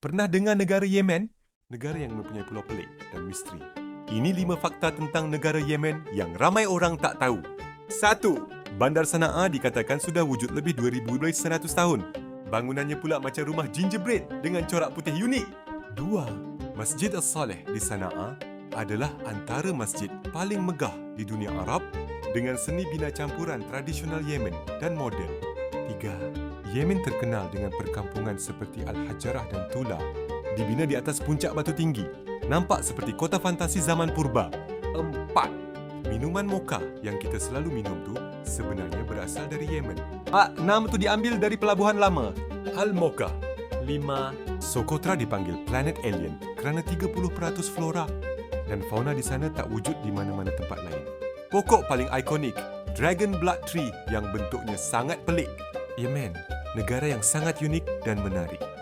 Pernah dengar negara Yemen? Negara yang mempunyai pulau pelik dan misteri. Ini lima fakta tentang negara Yemen yang ramai orang tak tahu. Satu, Bandar Sana'a dikatakan sudah wujud lebih 2100 tahun. Bangunannya pula macam rumah gingerbread dengan corak putih unik. Dua, Masjid As-Saleh di Sana'a adalah antara masjid paling megah di dunia Arab dengan seni bina campuran tradisional Yemen dan moden. Yemen terkenal dengan perkampungan seperti Al-Hajarah dan Tula dibina di atas puncak batu tinggi. Nampak seperti kota fantasi zaman purba. Empat, Minuman mocha yang kita selalu minum tu sebenarnya berasal dari Yemen. Ah, nama tu diambil dari pelabuhan lama. Al-Mocha. Lima, Socotra dipanggil planet alien kerana 30% flora dan fauna di sana tak wujud di mana-mana tempat lain. Pokok paling ikonik, Dragon Blood Tree yang bentuknya sangat pelik. Yemen, negara yang sangat unik dan menarik.